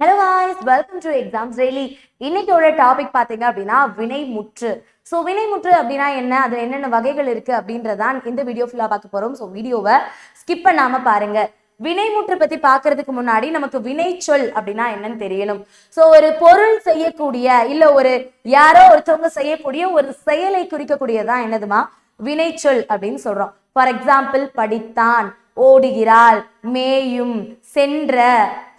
Hello guys welcome to Exams Daily இன்னைக்கோட topic பார்த்தீங்க அப்படின்னா வினைமுற்று. ஸோ வினைமுற்று அப்படின்னா என்ன? அதில் என்னென்ன வகைகள் இருக்குது அப்படின்றதான் இந்த வீடியோ ஃபுல்லாக பார்க்க போகிறோம் ஸோ வீடியோவை ஸ்கிப் பண்ணாமல் பாருங்கள் வினைமுற்று பத்தி பார்க்கறதுக்கு முன்னாடி நமக்கு வினைச்சொல் அப்படின்னா என்னன்னு தெரியணும். ஸோ ஒரு பொருள் செய்யக்கூடிய இல்ல ஒரு யாரோ ஒருத்தவங்க செய்யக்கூடிய ஒரு செயலை குறிக்கக்கூடியதான் என்னதுமா? வினைச்சொல் அப்படின்னு சொல்றோம். ஃபார் எக்ஸாம்பிள் படித்தான். ஓடுகிறாள். மேயும் சென்ற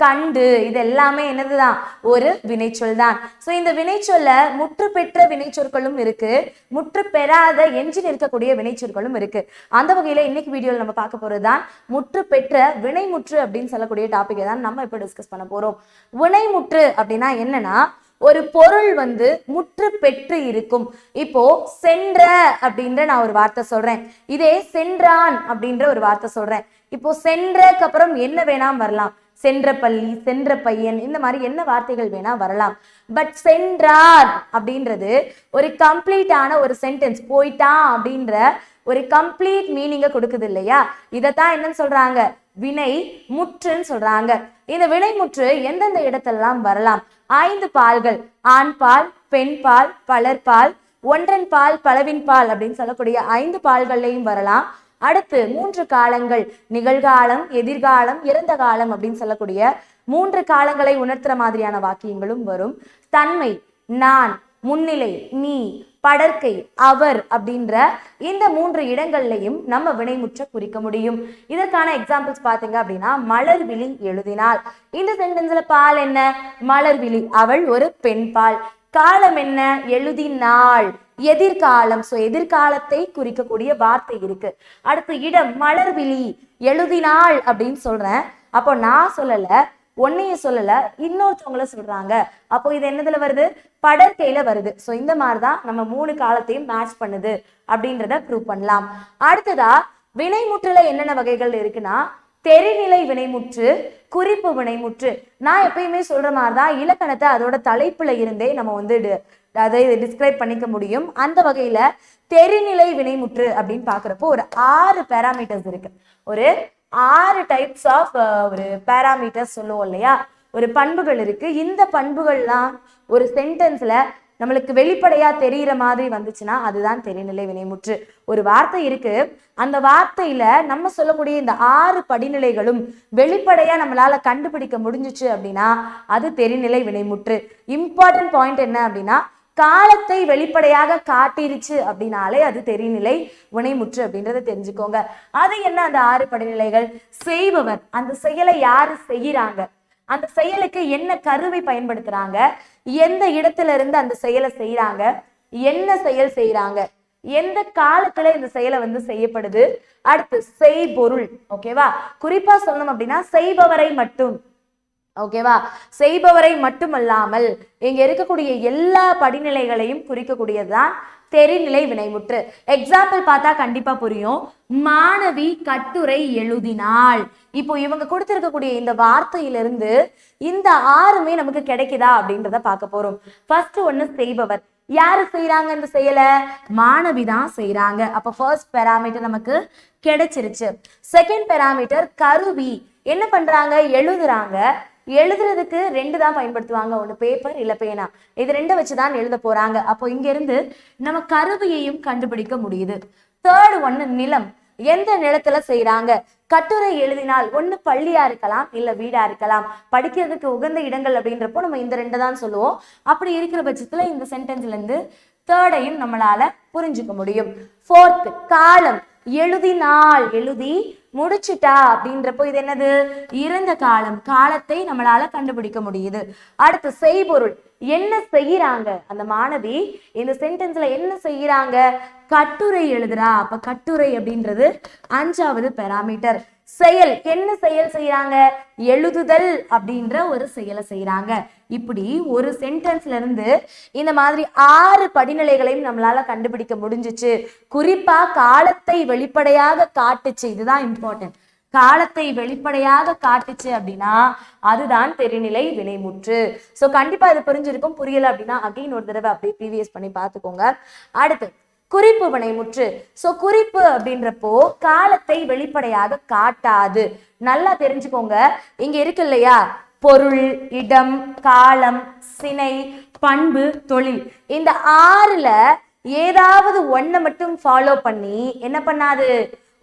கண்டு இது எல்லாமே என்னதுதான்? ஒரு வினைச்சொல் தான் ஸோ இந்த வினைச்சொல்ல முற்று பெற்ற வினைச்சொற்களும் இருக்கு. முற்று பெறாத எஞ்சி நிற்கக்கூடிய வினைச்சொற்களும் இருக்கு. அந்த வகையில இன்னைக்கு வீடியோவில் நம்ம பார்க்க போறது தான் முற்று பெற்ற வினைமுற்று அப்படின்னு சொல்லக்கூடிய டாபிக்கை தான் நம்ம இப்போ டிஸ்கஸ் பண்ண போறோம். வினைமுற்று அப்படின்னா என்னன்னா ஒரு பொருள் வந்து முற்று பெற்று இருக்கும். இப்போ சென்ற அப்படின்ற நான் ஒரு வார்த்தை சொல்றேன். இதே சென்றான் அப்படின்ற ஒரு வார்த்தை சொல்றேன். இப்போ சென்றக்கு அப்புறம் என்ன வேணாம் வரலாம். சென்ற பள்ளி சென்ற பையன் இந்த மாதிரி என்ன வார்த்தைகள் வேணா வரலாம். பட் சென்றார் அப்படின்றது ஒரு கம்ப்ளீட்டான ஒரு சென்டென்ஸ் போயிட்டான் அப்படின்ற ஒரு கம்ப்ளீட் மீனிங்கை கொடுக்குது இல்லையா? இதைத்தான் என்னன்னு சொல்றாங்க? வினை முற்றுன்னு சொல்றாங்க. இந்த வினைமுற்று எந்தெந்த இடத்தெல்லாம் வரலாம்? ஐந்து பால்கள். ஆண் பால் பெண் பால் பலர்பால் ஒன்றன் பால் பலவின் பால் அப்படின்னு சொல்லக்கூடிய ஐந்து பால்கள்லையும் வரலாம். அடுத்து மூன்று காலங்கள். நிகழ்காலம் எதிர்காலம் இறந்த காலம் அப்படின்னு சொல்லக்கூடிய மூன்று காலங்களை உணர்த்துற மாதிரியான வாக்கியங்களும் வரும். தன்மை நான் முன்னிலை நீ படற்கை அவர் அப்படின்ற இந்த மூன்று இடங்கள்லையும் நம்ம வினைமுற்ற குறிக்க முடியும். இதற்கான எக்ஸாம்பிள்ஸ் பாத்தீங்க அப்படின்னா மலர் விழி எழுதினாள். இந்த சென்டென்ஸ்ல பால் என்ன? மலர்விழி அவள் ஒரு பெண் பால். காலம் என்ன? எழுதினாள். எதிர்காலம். சோ எதிர்காலத்தை குறிக்கக்கூடிய வார்த்தை இருக்கு. அடுத்து இடம் மலர்விழி எழுதினாள் அப்படின்னு சொல்றேன். அப்போ நான் சொல்லல ஒன்னைய சொல்லல இன்னொருத்தவங்கள சொல்றாங்க. அப்போ இது என்னதுல வருது? படற்கையில வருது. சோ இந்த மாதிரிதான் நம்ம மூணு காலத்தையும் மேட்ச் பண்ணுது அப்படின்றத ப்ரூவ் பண்ணலாம். அடுத்ததா வினைமுற்றுல என்னென்ன வகைகள் இருக்குன்னா தெரிநிலை வினைமுற்று குறிப்பு வினைமுற்று. நான் எப்பயுமே சொல்ற மாதிரி தான் இலக்கணத்தை அதோட தலைப்புல இருந்தே நம்ம வந்து அதை டிஸ்கிரைப் பண்ணிக்க முடியும். அந்த வகையில தெரிநிலை வினைமுற்று அப்படின்னு பாக்குறப்போ ஒரு ஆறு பேராமீட்டர்ஸ் இருக்கு. ஒரு ஆறு டைப்ஸ் ஆஃப் ஒரு பேராமீட்டர்ஸ் சொல்லுவோம் இல்லையா? ஒரு பண்புகள் இருக்கு. இந்த பண்புகள்லாம் ஒரு சென்டென்ஸ்ல நம்மளுக்கு வெளிப்படையா தெரியிற மாதிரி வந்துச்சுன்னா அதுதான் தெரிநிலை வினைமுற்று. ஒரு வார்த்தை இருக்கு. அந்த வார்த்தையில நம்ம சொல்லக்கூடிய இந்த ஆறு படிநிலைகளும் வெளிப்படையா நம்மளால கண்டுபிடிக்க முடிஞ்சுச்சு அப்படின்னா அது தெரிநிலை வினைமுற்று. இம்பார்ட்டன்ட் பாயிண்ட் என்ன அப்படின்னா காலத்தை வெளிப்படையாக காட்டிருச்சு அப்படின்னாலே அது தெரிநிலை வினைமுற்று அப்படின்றத தெரிஞ்சுக்கோங்க. அது என்ன அந்த ஆறு படிநிலைகள்? செய்பவர். அந்த செயலை யாரு செய்யறாங்க? அந்த செயலுக்கு என்ன கருவை பயன்படுத்துறாங்க? எந்த இடத்துல இருந்து அந்த செயலை செய்யறாங்க என்ன செயல் செய்யறாங்க எந்த காலத்துல இந்த செயலை வந்து செய்யப்படுது? அடுத்து செய்பொருள். ஓகேவா? குறிப்பா சொல்லணும் அப்படின்னா செய்பவரை மட்டும். ஓகேவா செய்பவரை மட்டுமல்லாமல் இங்க இருக்கக்கூடிய எல்லா படிநிலைகளையும் குறிக்கக்கூடியதுதான் தெரிநிலை வினைமுற்று. எக்ஸாம்பிள் பார்த்தா கண்டிப்பா புரியும். மாணவி கட்டுரை எழுதினாள். இப்போ இவங்க கொடுத்திருக்கக்கூடிய இந்த வார்த்தையிலிருந்து இந்த ஆறுமே நமக்கு கிடைக்குதா அப்படின்றத பார்க்க போறோம். ஃபர்ஸ்ட் ஒண்ணு செய்பவர். யாரு செய்யறாங்க இந்த செயலை? மாணவி தான் செய்யறாங்க அப்ப ஃபர்ஸ்ட் பெராமீட்டர் நமக்கு கிடைச்சிருச்சு. செகண்ட் பெராமீட்டர் கருவி. என்ன பண்றாங்க? எழுதுறாங்க. எழுதுறதுக்கு ரெண்டு தான் பயன்படுத்துவாங்க. ஒன்று பேப்பர் இல்லை பேனா இது ரெண்டை வச்சு தான் எழுத போறாங்க. அப்போ இங்கேருந்து நம்ம கருவியையும் கண்டுபிடிக்க முடியுது. தேர்ட் ஒன்று நிலம். எந்த நிலத்துல செய்கிறாங்க கட்டுரை எழுதினால் ஒண்ணு பள்ளியா இருக்கலாம் இல்ல வீடா இருக்கலாம். படிக்கிறதுக்கு உகந்த இடங்கள் அப்படின்றப்போ நம்ம இந்த ரெண்டை தான் சொல்லுவோம். அப்படி இருக்கிற பட்சத்துல இந்த சென்டென்ஸ்ல இருந்து தேர்டையும் நம்மளால புரிஞ்சுக்க முடியும். ஃபோர்த் காலம். எழுதினால் எழுதி முடிச்சிட்டா அப்படின்றப்போ இது என்னது? இருந்த காலம் காலத்தை நம்மளால கண்டுபிடிக்க முடியுது. அடுத்து செய்பொருள். என்ன செய்யறாங்க? அந்த மாணவி இந்த சென்டென்ஸ்ல என்ன செய்யறாங்க? கட்டுரை எழுதுறா. அப்ப கட்டுரை அப்படின்றது அஞ்சாவது பெராமீட்டர் செயல். என்ன செயல் செய்யறாங்க எழுதுதல் அப்படின்ற ஒரு செயலை செய்யறாங்க இப்படி ஒரு சென்டென்ஸ்ல இருந்து இந்த மாதிரி ஆறு படிநிலைகளையும் நம்மளால கண்டுபிடிக்க முடிஞ்சுச்சு. குறிப்பா காலத்தை வெளிப்படையாக காட்டுச்சு. இதுதான் இம்பார்ட்டன்ட் காலத்தை வெளிப்படையாக காட்டுச்சு அப்படின்னா அதுதான் தெரிநிலை வினைமுற்று. ஸோ கண்டிப்பா இது புரிஞ்சிருக்கும். புரியல அப்படின்னா அகைன் ஒரு தடவை அப்படியே ப்ரீவியஸ் பண்ணி பார்த்துக்கோங்க. அடுத்து குறிப்பு வினைமுற்று ஸோ குறிப்பு அப்படின்றப்போ காலத்தை வெளிப்படையாக காட்டாது. நல்லா தெரிஞ்சுக்கோங்க. இங்க இருக்கு இல்லையா? பொருள் இடம் காலம் சினை பண்பு தொழில். இந்த ஆறுல ஏதாவது ஒன்றை மட்டும் ஃபாலோ பண்ணி என்ன பண்ணாது?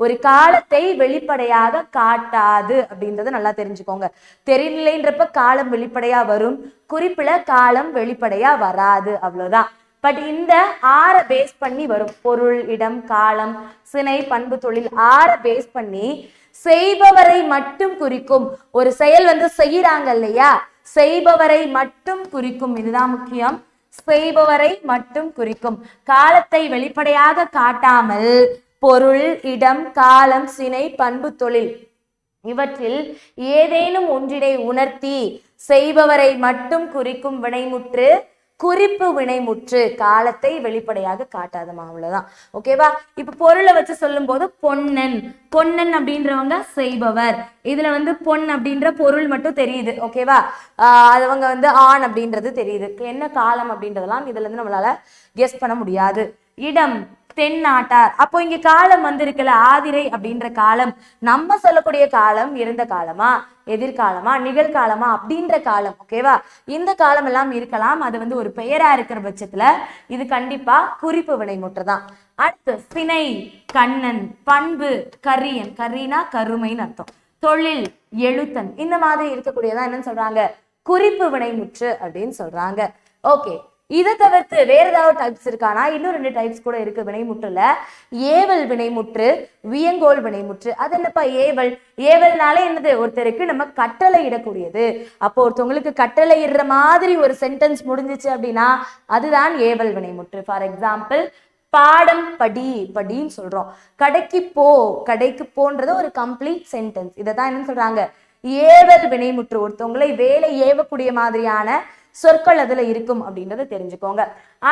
ஒரு காலத்தை வெளிப்படையாக காட்டாது அப்படின்றத நல்லா தெரிஞ்சுக்கோங்க. தெரிநிலைன்றப்ப காலம் வெளிப்படையா வரும். குறிப்பில காலம் வெளிப்படையா வராது. அவ்வளவுதான். பட் இந்த ஆற பேஸ் பண்ணி வரும். பொருள் இடம் காலம் சினை பண்பு தொழில் ஆற பேஸ் பண்ணி செய்பவரை மட்டும் குறிக்கும். ஒரு செயல் வந்து செய்யறாங்க இல்லையா? செய்பவரை மட்டும் குறிக்கும். இதுதான் முக்கியம். செய்பவரை மட்டும் குறிக்கும். காலத்தை வெளிப்படையாக காட்டாமல் பொருள் இடம் காலம் சினை பண்பு தொழில் இவற்றில் ஏதேனும் ஒன்றினை உணர்த்தி செய்பவரை மட்டும் குறிக்கும் வினைமுற்று குறிப்பு வினைமுற்று காலத்தை வெளிப்படையாக காட்டாதமா அவ்வளவுதான். ஓகேவா இப்ப பொருளை வச்சு சொல்லும்போது பொன்னன். பொன்னன் அப்படின்றவங்க செய்பவர். இதுல வந்து பொன் அப்படின்ற பொருள் மட்டும் தெரியுது. ஓகேவா ஆஹ் அவங்க வந்து ஆண் அப்படின்றது தெரியுது. என்ன காலம் அப்படின்றதெல்லாம் இதுல இருந்து நம்மளால கெஸ் பண்ண முடியாது. இடம். தென்னாட்டார். அப்போ இங்க காலம் வந்திருக்குல்ல ஆதிரை அப்படின்ற காலம். நம்ம சொல்லக்கூடிய காலம் இருந்த காலமா எதிர்காலமா நிகழ்காலமா அப்படின்ற காலம் ஓகேவா இந்த காலம் எல்லாம் இருக்கலாம். அது வந்து ஒரு பெயரா இருக்கிற பட்சத்துல இது கண்டிப்பா குறிப்பு வினைமுற்று தான். அடுத்து சினை கண்ணன் பண்பு கரியன். கரினா கருமைன்னு அர்த்தம். தொழில் எழுத்தன். இந்த மாதிரி இருக்கக்கூடியதான் என்னன்னு சொல்றாங்க? குறிப்பு வினைமுற்று அப்படின்னு சொல்றாங்க. ஓகே இதை தவிர்த்து வேற ஏதாவது டைப்ஸ் இருக்கானா இன்னும் ரெண்டு டைப்ஸ் கூட இருக்கு. வினைமுற்றுல ஏவல் வினைமுற்று வியங்கோல் வினைமுற்று. அது என்னப்பா ஏவல்? ஏவல்னாலே என்னது? ஒருத்தருக்கு நம்ம கட்டளை இடக்கூடியது. அப்போ ஒருத்தவங்களுக்கு கட்டளை இடுற மாதிரி ஒரு சென்டென்ஸ் முடிஞ்சிச்சு அப்படின்னா அதுதான் ஏவல் வினைமுற்று. ஃபார் எக்ஸாம்பிள் பாடம் படி படின்னு சொல்றோம். கடைக்கு போ கடைக்கு போன்றது ஒரு கம்ப்ளீட் சென்டென்ஸ் இதை தான் என்ன சொல்றாங்க. ஏவல் வினைமுற்று. ஒருத்தவங்களை வேலை ஏவக்கூடிய மாதிரியான சொற்கள் அதுல இருக்கும் அப்படின்றத தெரிஞ்சுக்கோங்க.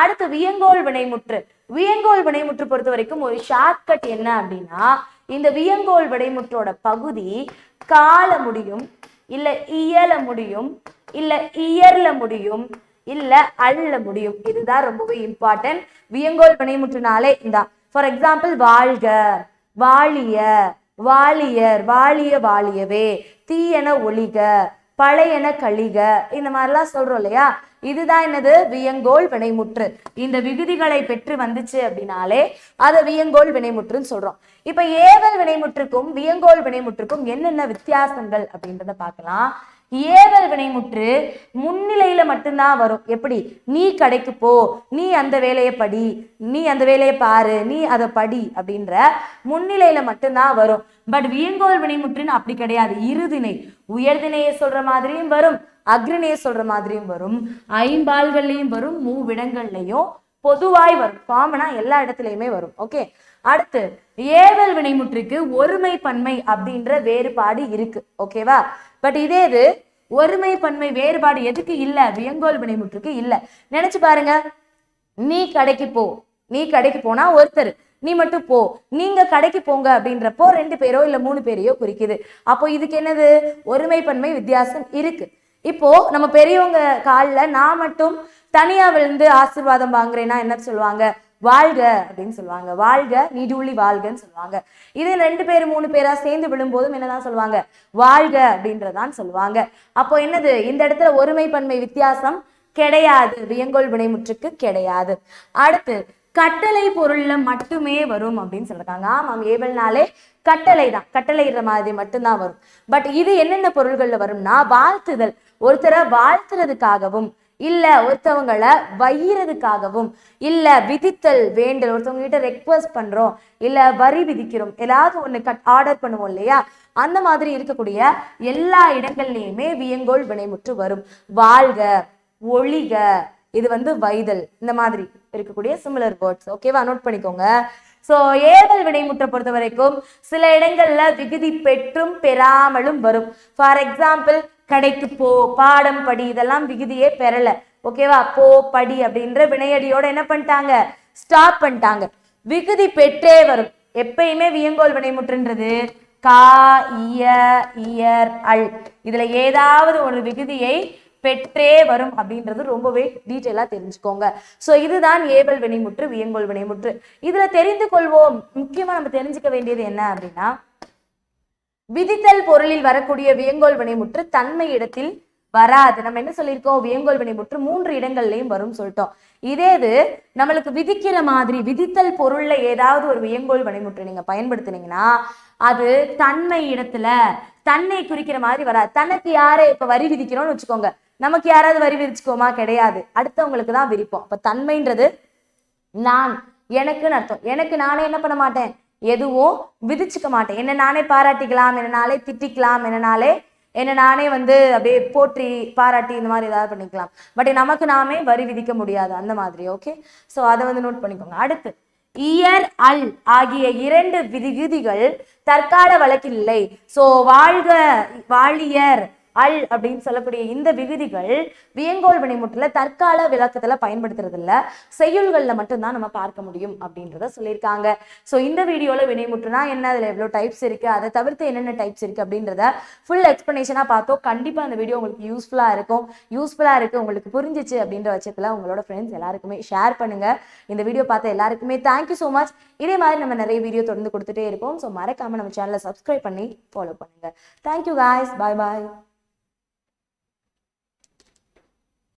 அடுத்து வியங்கோல் வினைமுற்று. வியங்கோல் வினைமுற்று பொறுத்த வரைக்கும் ஒரு ஷார்ட்கட் என்ன அப்படின்னா இந்த வியங்கோல் வினைமுற்றோட பகுதி கால முடியும் இல்ல இயல முடியும் இல்ல இயர்ல முடியும் இல்ல அள்ள முடியும். இதுதான் ரொம்பவே இம்பார்ட்டன்ட் வியங்கோல் வினைமுற்றுனாலே இந்த ஃபார் எக்ஸாம்பிள் வாழ்க வாழிய வாழியர் வாழிய வாழியவே தீயன ஒளிக பழையன கழிக. இந்த மாதிரிலாம் சொல்றோம் இல்லையா? இதுதான் என்னது? வியங்கோல் வினைமுற்று. இந்த விகுதிகளை பெற்று வந்துச்சு அப்படின்னாலே அதை வியங்கோல் வினைமுற்றுன்னு சொல்றோம். இப்ப ஏவல் வினைமுற்றுக்கும் வியங்கோல் வினைமுற்றுக்கும் என்னென்ன வித்தியாசங்கள் அப்படின்றத பார்க்கலாம். ஏவல் வினைமுற்று முன்னிலையில மட்டும்தான் வரும். எப்படி? நீ கடைக்கு போ. நீ அந்த வேலையை படி. நீ அந்த வேலையை பாரு. நீ அதை படி அப்படின்ற முன்னிலையில மட்டும்தான் வரும். பட் வியங்கோல் வினைமுற்றுன்னு அப்படி கிடையாது. இருதினை உயர்திணையை சொல்ற மாதிரியும் வரும். அக்ரிணையை சொல்ற மாதிரியும் வரும். ஐம்பால்கள்லையும் வரும். மூவிடங்கள்லயும் பொதுவாய் வரும். காமனா எல்லா இடத்துலையுமே வரும். ஓகே அடுத்து ஏவல் வினைமுற்றுக்கு ஒருமை பன்மை அப்படின்ற வேறுபாடு இருக்கு. ஓகேவா பட் இதே இது ஒருமை பன்மை வேறுபாடு எதுக்கு இல்ல? வியங்கோல் வினைமுற்றுக்கு இல்ல. நினைச்சு பாருங்க. நீ கடைக்கு போ. நீ கடைக்கு போனா ஒருத்தர் நீ மட்டும் போ. நீங்க கடைக்கு போங்க அப்படின்றப்போ ரெண்டு பேரோ இல்ல மூணு பேரையோ குறிக்குது. அப்போ இதுக்கு என்னது? ஒருமை பன்மை வித்தியாசம் இருக்கு. இப்போ நம்ம பெரியவங்க காலில் நான் மட்டும் தனியா விழுந்து ஆசீர்வாதம் வாங்குறேன்னா என்ன சொல்லுவாங்க? வாழ்க அப்படின்னு சொல்லுவாங்க. வாழ்க நீடூழி வாழ்கன்னு சொல்லுவாங்க. இதே ரெண்டு பேர் மூணு பேரா சேர்ந்து விழும்போதும் என்னதான் சொல்லுவாங்க? வாழ்க அப்படின்றதான் சொல்லுவாங்க. அப்போ என்னது? இந்த இடத்துல ஒருமை பன்மை வித்தியாசம் கிடையாது. வியங்கோல் வினைமுற்றுக்கு கிடையாது. அடுத்து கட்டளை பொருள்ல மட்டுமே வரும் அப்படின்னு சொல்றாங்க ஆமாம் ஏவல்னாலே கட்டளை தான். கட்டளைன்ற மாதிரி மட்டும்தான் வரும். பட் இது என்னென்ன பொருள்கள்ல வரும்னா வாழ்த்துதல். ஒருத்தரை வாழ்த்துறதுக்காகவும் இல்ல ஒருத்தவங்களை வையிறதுக்காகவும் இல்ல விதித்தல் வேண்டல் ஒருத்தவங்க கிட்ட ரெக்வஸ்ட் பண்றோம் இல்ல வரி விதிக்கிறோம் ஏதாவது ஒண்ணு கட் ஆர்டர் பண்ணுவோம் இல்லையா? அந்த மாதிரி இருக்கக்கூடிய எல்லா இடங்கள்லயுமே வியங்கோல் வினைமுற்று வரும். வாழ்க ஒளிக இது வந்து வைதல் இந்த மாதிரி இருக்கக்கூடிய சிமிலர் வேர்ட்ஸ் ஓகேவா நோட் பண்ணிக்கோங்க. சோ ஏவல் வினைமுற்றை பொறுத்த வரைக்கும் சில இடங்கள்ல விகுதி பெற்றும் பெறாமலும் வரும். ஃபார் எக்ஸாம்பிள் கடைக்கு போ பாடம் படி இதெல்லாம் விகுதியே பெறல. ஓகேவா போ படி அப்படின்ற வினையடியோட என்ன பண்ணிட்டாங்க? ஸ்டாப் பண்ணிட்டாங்க. விகுதி பெற்றே வரும். எப்பயுமே வியங்கோல் வினைமுற்றுன்றது. கா இய இயர் அல். இதுல ஏதாவது ஒரு விகுதியை பெற்றே வரும் அப்படின்றது ரொம்பவே டீட்டெயிலா தெரிஞ்சுக்கோங்க. சோ இதுதான் ஏவல் வினைமுற்று வியங்கோல் வினைமுற்று. இதுல தெரிந்து கொள்வோம். முக்கியமா நம்ம தெரிஞ்சுக்க வேண்டியது என்ன அப்படின்னா விதித்தல் பொருளில் வரக்கூடிய வியங்கோல் வினைமுற்று தன்மை இடத்தில் வராது. நம்ம என்ன சொல்லியிருக்கோம்? வியங்கோல் வினைமுற்று மூன்று இடங்கள்லையும் வரும்னு சொல்லிட்டோம். இதே இது நம்மளுக்கு விதிக்கிற மாதிரி விதித்தல் பொருள்ல ஏதாவது ஒரு வியங்கோல் வினைமுற்று நீங்க பயன்படுத்துனீங்கன்னா அது தன்மை இடத்துல தன்னை குறிக்கிற மாதிரி வராது. தனக்கு யாரை இப்ப வரி விதிக்கிறோம்னு வச்சுக்கோங்க. நமக்கு யாராவது வரி விதிச்சுக்கோமா கிடையாது. அடுத்தவங்களுக்கு தான் விரிப்போம் அப்ப தன்மைன்றது நான் எனக்குன்னு அர்த்தம். எனக்கு நானே என்ன பண்ண மாட்டேன்? எதுவும் விதிச்சுக்க மாட்டேன். என்ன நானே பாராட்டிக்கலாம் என்ன நாளே திட்டிக்கலாம் என்ன நாளே என்ன நானே வந்து அப்படியே போற்றி பாராட்டி இந்த மாதிரி ஏதாவது பண்ணிக்கலாம். பட் நமக்கு நாமே வரி விதிக்க முடியாது. அந்த மாதிரி ஓகே ஸோ அதை வந்து நோட் பண்ணிக்கோங்க. அடுத்து இயர் அல் ஆகிய இரண்டு விதிகள் தற்கால வழக்கில் இல்லை. ஸோ வாழ்க வாழியர் அல் அப்படின்னு சொல்லக்கூடிய இந்த விகுதிகள் வியங்கோல் வினைமுற்றில் தற்கால விளக்கத்தில் பயன்படுத்துறது இல்லை செய்யுள்களில் மட்டும்தான் நம்ம பார்க்க முடியும் அப்படின்றத சொல்லியிருக்காங்க. ஸோ இந்த வீடியோவில் வினைமுற்றுனா என்ன? அதில் எவ்வளோ டைப்ஸ் இருக்குது அதை தவிர்த்து என்னென்ன டைப்ஸ் இருக்குது அப்படின்றத ஃபுல் எக்ஸ்ப்ளனேஷனாக பார்த்தோம். கண்டிப்பாக அந்த வீடியோ உங்களுக்கு யூஸ்ஃபுல்லாக இருக்கும். யூஸ்ஃபுல்லாக இருக்குது உங்களுக்கு புரிஞ்சிச்சு அப்படின்ற பட்சத்தில் உங்களோட ஃப்ரெண்ட்ஸ் எல்லாருக்குமே ஷேர் பண்ணுங்கள் இந்த வீடியோ பார்த்த எல்லாருக்குமே தேங்க்யூ ஸோ மச் இதே மாதிரி நம்ம நிறைய வீடியோ தொடர்ந்து கொடுத்துட்டே இருப்போம் ஸோ மறக்காமல் நம்ம சேனலை சப்ஸ்கிரைப் பண்ணி ஃபாலோ பண்ணுங்கள் தேங்க்யூ காய்ஸ் பாய் பாய்